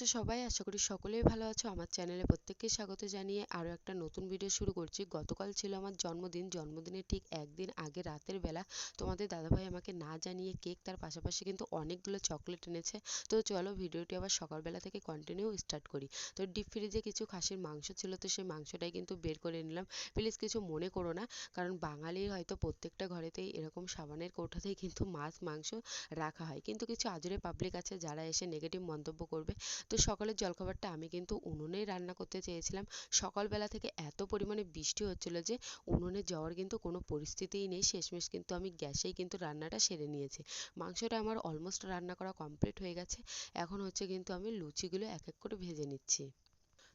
আছো সবাই। আশা করি সকলেই ভালো আছো। আমার চ্যানেলে প্রত্যেককে স্বাগত জানিয়ে আরও একটা নতুন ভিডিও শুরু করছি। গতকাল ছিল আমার জন্মদিন। জন্মদিনের ঠিক একদিন আগে রাতের বেলা তোমাদের দাদাভাই আমাকে না জানিয়ে কেক তার পাশাপাশি কিন্তু অনেকগুলো চকলেট এনেছে। তো চলো ভিডিওটি আবার সকালবেলা থেকে কন্টিনিউ স্টার্ট করি। তো ডিপ ফ্রিজে কিছু খাসির মাংস ছিল তো সেই মাংসটাই কিন্তু বের করে নিলাম। প্লিজ কিছু মনে করো না, কারণ বাঙালির হয়তো প্রত্যেকটা ঘরেতেই এরকম সাবানের কৌটাতেই কিন্তু মাছ মাংস রাখা হয়। কিন্তু কিছু আজরে পাবলিক আছে যারা এসে নেগেটিভ মন্তব্য করবে। তো সকালের জলখাবারটা আমি কিন্তু উনুনেই রান্না করতে চেয়েছিলাম। সকালবেলা থেকে এত পরিমাণে বৃষ্টি হচ্ছিল যে উনুনে যাওয়ার কিন্তু কোনো পরিস্থিতিই নেই। শেষমেশ কিন্তু আমি গ্যাসেই কিন্তু রান্নাটা সেরে নিয়েছি। মাংসটা আমার অলমোস্ট রান্না করা কমপ্লিট হয়ে গেছে। এখন হচ্ছে কিন্তু আমি লুচিগুলো এক এক করে ভেজে নিচ্ছি।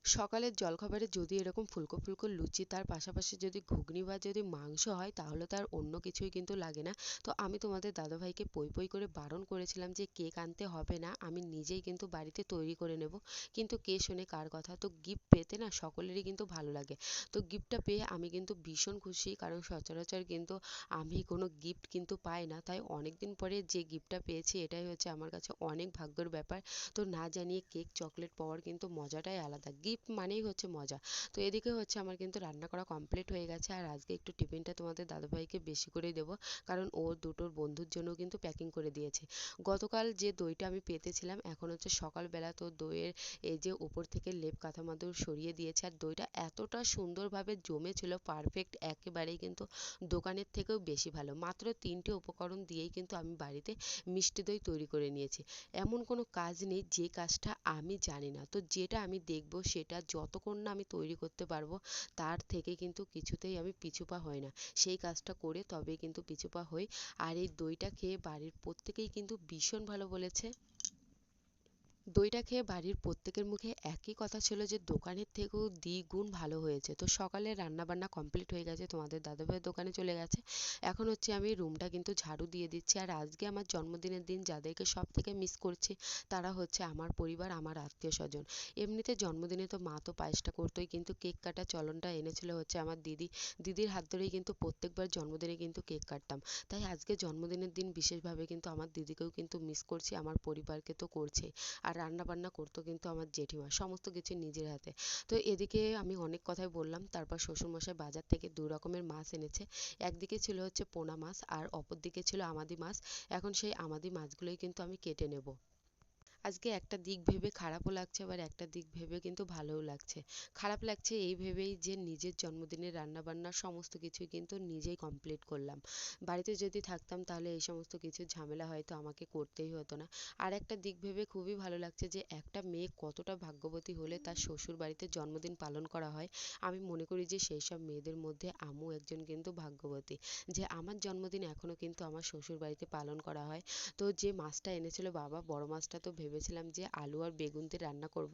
সকালের জলখাবারে যদি এরকম ফুলকো ফুলকো লুচি, তার পাশাপাশি যদি ঘুগনি বা যদি মাংস হয়, তাহলে তার অন্য কিছুই কিন্তু লাগে না। তো আমি তোমাদের দাদাভাইকে পই পই করে বারণ করেছিলাম যে, কেক আনতে হবে না, আমি নিজেই কিন্তু বাড়িতে তৈরি করে নেব। কিন্তু কে শোনে কার কথা? তো গিফট পেতে না সকলেরই কিন্তু ভালো লাগে। তো গিফটটা পেয়ে আমি কিন্তু ভীষণ খুশি, কারণ সচরাচর কিন্তু আমি কোনো গিফট কিন্তু পাই না। তাই অনেক দিন পরে যে গিফটটা পেয়েছি, এটাই হচ্ছে আমার কাছে অনেক ভাগ্যের ব্যাপার। তো না জানিয়ে কেক চকলেট পাওয়ার কিন্তু মজাটাই আলাদা। গিফট গিফট মানেই হচ্ছে মজা। তো এদিকে হচ্ছে আমার কিন্তু রান্না করা কমপ্লিট হয়ে গেছে। আর আজকে একটু টিফিনটা তোমাদের দাদাভাইকে বেশি করেই দেবো। কারণ ও দুটোর বন্ধুর জন্য কিন্তু প্যাকিং করে দিয়েছে। গতকাল যে দইটা আমি পেতেছিলাম, এখন হচ্ছে সকালবেলা তো দইয়ের এই যে উপর থেকে লেপ কাঁথা মাদুর সরিয়ে দিয়েছে। আর দইটা এতটা সুন্দরভাবে জমেছিল পারফেক্ট একেবারেই কিন্তু দোকানের থেকেও বেশি ভালো। মাত্র তিনটে উপকরণ দিয়েই কিন্তু আমি বাড়িতে মিষ্টি দই তৈরি করে নিয়েছি। এমন কোনো কাজ নেই, যে কাজটা আমি জানি না। তো যেটা আমি দেখব সেটা যতক্ষণ না আমি তৈরি করতে পারব, তার থেকে কিন্তু কিছুতেই আমি পিছু পা হই না। সেই কাজটা করে তবেই কিন্তু পিছুপা হই। আর এই দইটা খেয়ে বাড়ির প্রত্যেকেই কিন্তু ভীষণ ভালো বলেছে। দইটা খেয়ে বাড়ির প্রত্যেকের মুখে একই কথা ছিল যে দোকানের থেকেও দ্বিগুণ ভালো হয়েছে। তো সকালে রান্না বান্না কমপ্লিট হয়ে গেছে, তোমাদের দাদাভাইয়ের দোকানে চলে গেছে। এখন হচ্ছে আমি রুমটা কিন্তু ঝাড়ু দিয়ে দিচ্ছি। আর আজকে আমার জন্মদিনের দিন যাদেরকে সব থেকে মিস করছি, তারা হচ্ছে আমার পরিবার, আমার আত্মীয় স্বজন এমনিতে জন্মদিনে তো মা তো পায়েসটা করতোই, কিন্তু কেক কাটা চলনটা এনেছিল হচ্ছে আমার দিদি। দিদির হাত ধরেই কিন্তু প্রত্যেকবার জন্মদিনে কিন্তু কেক কাটতাম। তাই আজকে জন্মদিনের দিন বিশেষভাবে কিন্তু আমার দিদিকেও কিন্তু মিস করছি, আমার পরিবারকে তো করছে আর রান্না বান্না করতো কিন্তু আমার জেঠিমা, সমস্ত কিছু নিজের হাতে। তো এদিকে আমি অনেক কথাই বললাম, তারপর শ্বশুরমশাই বাজার থেকে দু রকমের মাছ এনেছে। একদিকে ছিল হচ্ছে পোনা মাছ আর অপর দিকে ছিল আমাদি মাছ। এখন সেই আমাদি মাছগুলোই কিন্তু আমি কেটে নেব। আজকে একটা দিক ভেবে খারাপও লাগছে, আবার একটা দিক ভেবে কিন্তু ভালোও লাগছে। খারাপ লাগছে এই ভেবেই যে নিজের জন্মদিনের রান্নাবান্না সমস্ত কিছুই কিন্তু নিজেই কমপ্লিট করলাম। বাড়িতে যদি থাকতাম তাহলে এই সমস্ত কিছু ঝামেলা হয়তো আমাকে করতেই হতো না। আর একটা দিক ভেবে খুবই ভালো লাগছে যে একটা মেয়ে কতটা ভাগ্যবতী হলে তার শ্বশুর বাড়িতে জন্মদিন পালন করা হয়। আমি মনে করি যে সেই সব মেয়েদের মধ্যে আমিও একজন কিন্তু ভাগ্যবতী। যে আমার জন্মদিন এখনও কিন্তু আমার শ্বশুর বাড়িতে পালন করা হয়। তো যে মাছটা এনেছিল বাবা, বড় মাছটা তো ভেবে ভেবেছিলাম যে আলু আর বেগুন দিয়ে রান্না করব।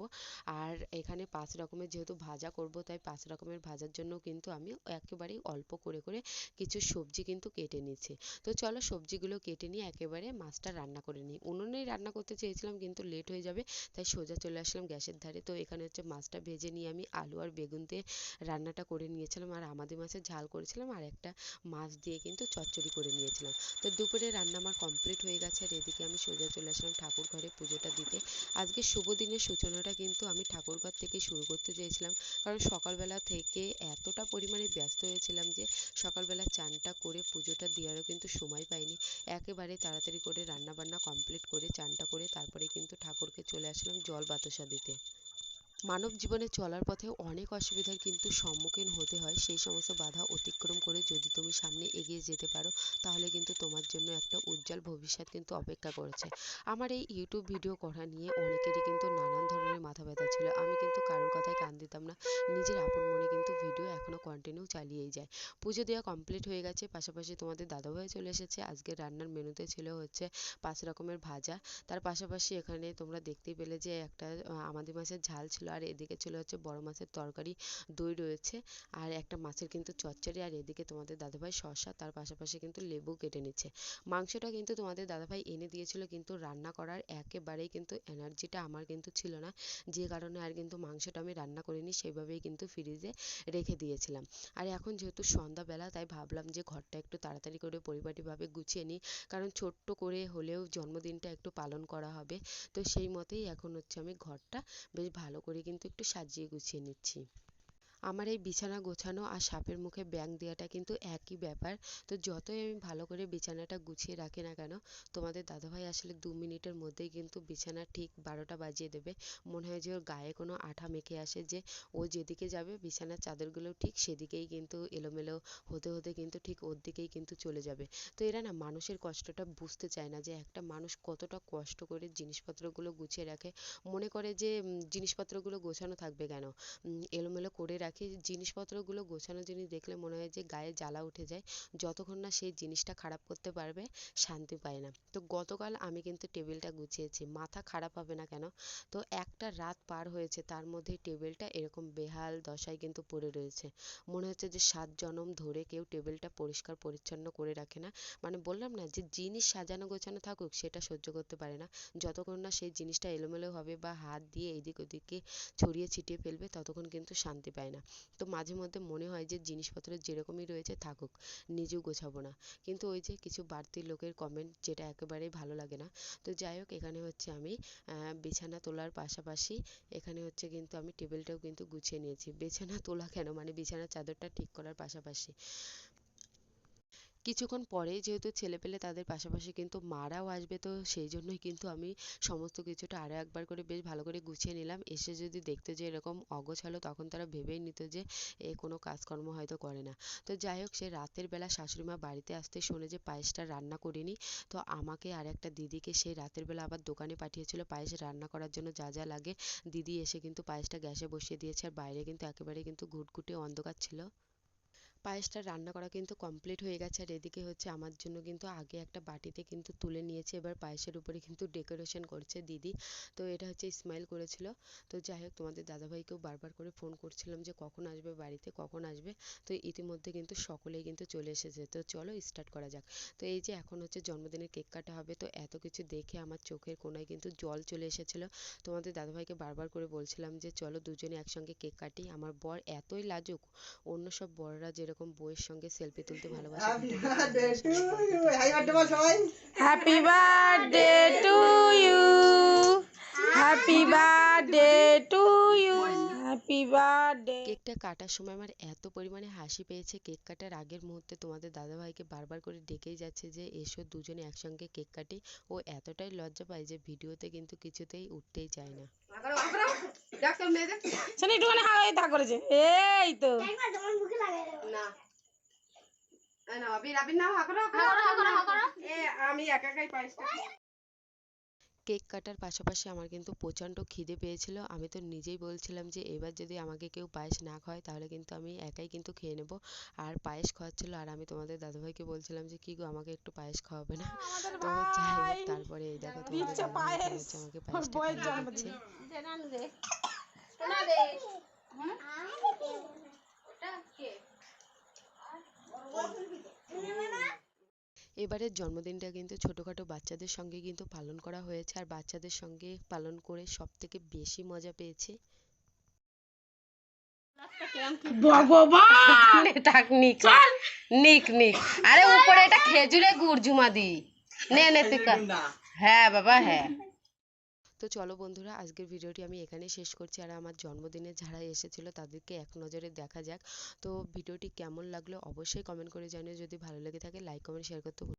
আর এখানে পাঁচ রকমের যেহেতু ভাজা করব, তাই পাঁচ রকমের ভাজার জন্য কিন্তু আমি একেবারেই অল্প করে করে কিছু সবজি কিন্তু কেটে নিচ্ছি। তো চলো সবজিগুলো কেটে নিয়ে একেবারে মাছটা রান্না করে নিই। উনুনেই রান্না করতে চেয়েছিলাম কিন্তু লেট হয়ে যাবে, তাই সোজা চলে আসলাম গ্যাসের ধারে। তো এখানে হচ্ছে মাছটা ভেজে নিয়ে আমি আলু আর বেগুন দিয়ে রান্নাটা করে নিয়েছিলাম আর আমাদের মাছের ঝাল করেছিলাম আর একটা মাছ দিয়ে কিন্তু চচ্চড়ি করে নিয়েছিলাম। তো দুপুরে রান্না আমার কমপ্লিট হয়ে গেছে আর এদিকে আমি সোজা চলে আসলাম ঠাকুর ঘরে পুজোটা দিতে। আজকে শুভ দিনের সূচনাটা কিন্তু আমি ঠাকুরঘর থেকে শুরু করতে চেয়েছিলাম। কারণ সকালবেলা থেকে এতটা পরিমাণে ব্যস্ত হয়েছিলাম যে, সকালবেলা চানটা করে পুজোটা দেওয়ারও কিন্তু সময় পাইনি। একেবারে তাড়াতাড়ি করে রান্না বান্না কমপ্লিট করে চানটা করে তারপরে কিন্তু ঠাকুরকে চলে আসলাম জল বাতাসা দিতে। মানব জীবনে চলার পথে অনেক অসুবিধার কিন্তু সম্মুখীন হতে হয়। সেই সমস্ত বাধা অতিক্রম করে যদি তুমি সামনে এগিয়ে যেতে পারো, তাহলে কিন্তু তোমার জন্য একটা উজ্জ্বল ভবিষ্যৎ কিন্তু অপেক্ষা করছে। আমার এই ইউটিউব ভিডিও করা নিয়ে অনেকেরই কিন্তু নানান ধরনের মাথা ব্যথা ছিল। আমি কিন্তু কারোর কথায় কান দিতাম না। নিজের আপন মনে কিন্তু ভিডিও এখনও কন্টিনিউ চালিয়েই যায়। পুজো দেওয়া কমপ্লিট হয়ে গেছে। পাশাপাশি তোমাদের দাদাভাই চলে এসেছে। আজকে রান্নার মেনুতে ছিল হচ্ছে পাঁচ রকমের ভাজা। তার পাশাপাশি এখানে তোমরা দেখতেই পেলে যে একটা আমাদের মাছের ঝাল ছিল আর এদিকে ছিল হচ্ছে বড় মাছের তরকারি দই রয়েছে। আর একটা মাছের কিন্তু চচ্চড়ি, আর এদিকে তোমাদের দাদাভাই শসা, তার পাশাপাশি কিন্তু লেবু কেটে নিচ্ছে। মাংসটা কিন্তু তোমাদের দাদাভাই এনে দিয়েছিল, কিন্তু রান্না করার একেবারেই কিন্তু এনার্জিটা আমার কিন্তু ছিল না। যে কারণে আর কিন্তু মাংসটা আমি রান্না করিনি, সেইভাবেই কিন্তু ফ্রিজে রেখে দিয়েছিলাম। আর এখন যেহেতু সন্ধ্যাবেলা, তাই ভাবলাম যে ঘরটা একটু তাড়াতাড়ি করে পরিপাটিভাবে গুছিয়ে নিই। কারণ ছোট্ট করে হলেও জন্মদিনটা একটু পালন করা হবে। তো সেই মতেই এখন হচ্ছে আমি ঘরটা বেশ ভালো করে কিন্তু একটু সাজিয়ে গুছিয়ে নিচ্ছি। আমার এই বিছানা গোছানো আর সাপের মুখে ব্যাঙ দেওয়াটা কিন্তু একই ব্যাপার। তো যতই আমি ভালো করে বিছানাটা গুছিয়ে রাখি না কেন, তোমাদের দাদাভাই আসলে দু মিনিটের মধ্যেই কিন্তু বিছানা ঠিক বারোটা বাজিয়ে দেবে। মনে হয় যে ওর গায়ে কোনো আঠা মেখে আসে যে ও যেদিকে যাবে বিছানার চাদরগুলো ঠিক সেদিকেই কিন্তু এলোমেলো হতে হতে কিন্তু ঠিক ওর দিকেই কিন্তু চলে যাবে। তো এরা না মানুষের কষ্টটা বুঝতে চায় না যে একটা মানুষ কতটা কষ্ট করে জিনিসপত্রগুলো গুছিয়ে রাখে। মনে করে যে জিনিসপত্রগুলো গোছানো থাকবে কেন? এলোমেলো করে রাখি জিনিসপত্রগুলো গোছানো জিনিস দেখলে মনে হয় যে গায়ে জ্বালা উঠে যায়। যতক্ষণ না সেই জিনিসটা খারাপ করতে পারবে, শান্তি পায় না। তো গতকাল আমি কিন্তু টেবিলটা গুছিয়েছি। মাথা খারাপ হবে না কেন? তো একটা রাত পার হয়েছে, তার মধ্যেই টেবিলটা এরকম বেহাল দশায় কিন্তু পড়ে রয়েছে। মনে হচ্ছে যে সাত জনম ধরে কেউ টেবিলটা পরিষ্কার পরিচ্ছন্ন করে রাখে না। মানে বললাম না যে জিনিস সাজানো গোছানো থাকুক, সেটা সহ্য করতে পারে না। যতক্ষণ না সেই জিনিসটা এলোমেলো হবে বা হাত দিয়ে এদিক ওদিকে ছড়িয়ে ছিটিয়ে ফেলবে, ততক্ষণ কিন্তু শান্তি পায় না। তো মাঝে মধ্যে মনে হয় যে জিনিসপত্র যেরকমই রয়েছে থাকুক, নিজেও গোছাবো না। কিন্তু ওই যে কিছু বাড়তি লোকের কমেন্ট যেটা একেবারেই ভালো লাগে না। তো যাই হোক, এখানে হচ্ছে আমি বিছানা তোলার পাশাপাশি এখানে হচ্ছে কিন্তু আমি টেবিলটাও কিন্তু গুছিয়ে নিয়েছি। বিছানা তোলা কেন? মানে বিছানার চাদরটা ঠিক করার পাশাপাশি। কিছুক্ষণ পরে যেহেতু ছেলেপেলে তাদের পাশাপাশি কিন্তু মারাও আসবে, তো সেই জন্যই কিন্তু আমি সমস্ত কিছুটা আরও একবার করে বেশ ভালো করে গুছিয়ে নিলাম। এসে যদি দেখতো যে এরকম অগোছালো, তখন তারা ভেবেই নিত যে এ কোনো কাজকর্ম হয়তো করে না। তো যাই হোক, সে রাতের বেলা শাশুড়ি মা বাড়িতে আসতে শুনে যে পায়েসটা রান্না করিনি, তো আমাকে আর একটা দিদিকে সেই রাতের বেলা আবার দোকানে পাঠিয়েছিল পায়েস রান্না করার জন্য যা যা লাগে। দিদি এসে কিন্তু পায়েসটা গ্যাসে বসিয়ে দিয়েছে, আর বাইরে কিন্তু একেবারে কিন্তু ঘুটঘুটে অন্ধকার ছিল। পায়েসটা রান্না করা কিন্তু কমপ্লিট হয়ে গেছে। আর এদিকে হচ্ছে আমার জন্য কিন্তু আগে একটা বাটিতে কিন্তু তুলে নিয়েছে। এবার পায়েসের উপরে কিন্তু ডেকোরেশন করছে দিদি। তো এটা হচ্ছে স্মাইল করেছিল। তো যাই হোক, তোমাদের দাদাভাইকেও বারবার করে ফোন করছিলাম যে কখন আসবে বাড়িতে, কখন আসবে। তো ইতিমধ্যে কিন্তু সকলেই কিন্তু চলে এসেছে। তো চলো স্টার্ট করা যাক। তো এই যে এখন হচ্ছে জন্মদিনের কেক কাটা হবে। তো এত কিছু দেখে আমার চোখের কোণায় কিন্তু জল চলে এসেছিল। তোমাদের দাদাভাইকে বারবার করে বলছিলাম যে, চলো দুজনে একসঙ্গে কেক কাটি। আমার বর এতই লাজুক, অন্য সব বড়রা যেরকম বউয়ের সঙ্গে সেলফি তুলতে ভালোবাসে। Happy birthday to birthday to you. Happy birthday. to you. কেকটা কাটার সময় আমার এত পরিমাণে হাসি পেয়েছে। কেক কাটার আগের মুহূর্তে তোমাদের দাদাভাইকে বারবার করে ডেকেই যাচ্ছে যে এসো দুজনে একসঙ্গে কেক কাটি। ও এতটাই লজ্জা পায় যে ভিডিওতে কিন্তু কিছুতেই উঠতেই চায় না। শোনো একটুখানি হাওয়াই থা করেছে এই তো। আমি একা একাই কেক কাটার পাশাপাশি আমার কিন্তু প্রচণ্ড খিদে পেয়েছিল। আমি তো নিজেই বলছিলাম যে এবার যদি আমাকে কেউ পায়েস না খাওয়ায় তাহলে কিন্তু আমি একাই কিন্তু খেয়ে নেব। আর পায়েস খাওয়াচ্ছিল। আর আমি তোমাদের দাদুভাইকে বলছিলাম যে কি গো আমাকে একটু পায়েস খাওয়াবে না? তো যাই হোক তারপরে এই দেখো তোমাদের দাদাভাই। আমাকে পায়েসটা বউয়ের খাইয়ে জন্মদিনে। দিচ্ছে এবারের জন্মদিনটা কিন্তু ছোটোখাটো বাচ্চাদের সঙ্গে কিন্তু পালন করা হয়েছে আর বাচ্চাদের সঙ্গে পালন করে সব থেকে বেশি মজা পেয়েছে। ভগবান! থাক নিক নিক। নিক আরে উপরে এটা খেজুরে গুড় জুমা দি। নে নে তুই হ্যাঁ বাবা হ্যাঁ। তো চলো বন্ধুরা আজকের ভিডিওটি আমি এখানে শেষ করছি আর আমার জন্মদিনে যারা এসেছিল তাদেরকে এক নজরে দেখা যাক। তো ভিডিওটি কেমন লাগল অবশ্যই কমেন্ট করে জানিও যদি ভালো লেগে থাকে লাইক কমেন্ট শেয়ার করতে